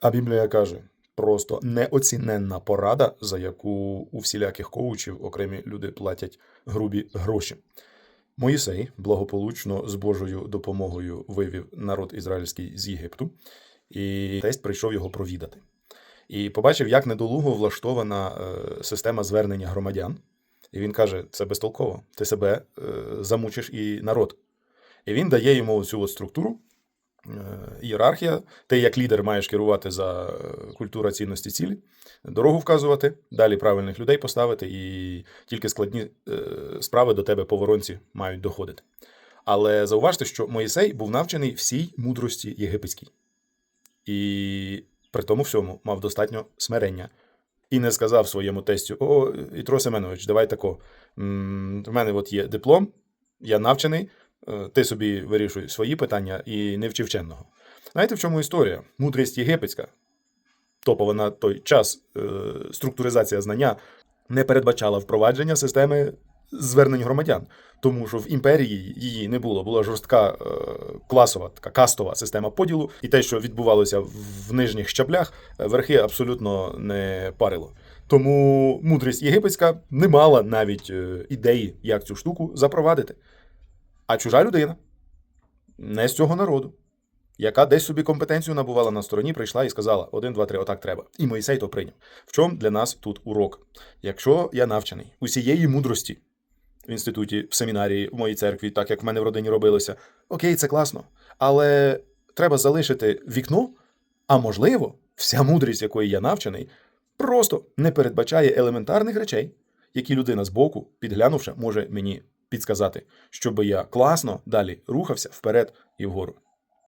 А Біблія каже: просто неоціненна порада, за яку у всіляких коучів окремі люди платять грубі гроші. Моїсей благополучно з Божою допомогою вивів народ ізраїльський з Єгипту, і тесть прийшов його провідати. І побачив, як недолуго влаштована е, система звернення громадян. І він каже: це безтолково, ти себе е, замучиш і народ. І він дає йому цю от структуру, ієрархія. Ти як лідер маєш керувати за е, культура цінності цілі, дорогу вказувати, далі правильних людей поставити, і тільки складні е, справи до тебе по воронці мають доходити. Але зауважте, що Моїсей був навчений всій мудрості єгипетській. І при тому всьому мав достатньо смирення. І не сказав своєму тестю: О, Ітро Семенович, давай тако. В мене от є диплом, я навчений, е, ти собі вирішуй свої питання і не вчи вченого. Знаєте, в чому історія? Мудрість єгипетська, топова на той час е, структуризація знання не передбачала впровадження системи звернень громадян, тому що в імперії її не було. Була жорстка е, класова, така кастова система поділу, і те, що відбувалося в нижніх щаблях, е, верхи абсолютно не парило. Тому мудрість єгипетська не мала навіть е, ідеї, як цю штуку запровадити. А чужа людина не з цього народу, яка десь собі компетенцію набувала на стороні, прийшла і сказала: один, два, три, отак треба. І Моїсей то прийняв. В чому для нас тут урок? Якщо я навчений усієї мудрості в інституті, в семінарії, в моїй церкві, так як в мене в родині робилося, окей, це класно. Але треба залишити вікно, а можливо, вся мудрість, якої я навчений, просто не передбачає елементарних речей, які людина збоку, підглянувши, може мені підсказати, щоб я класно далі рухався вперед і вгору.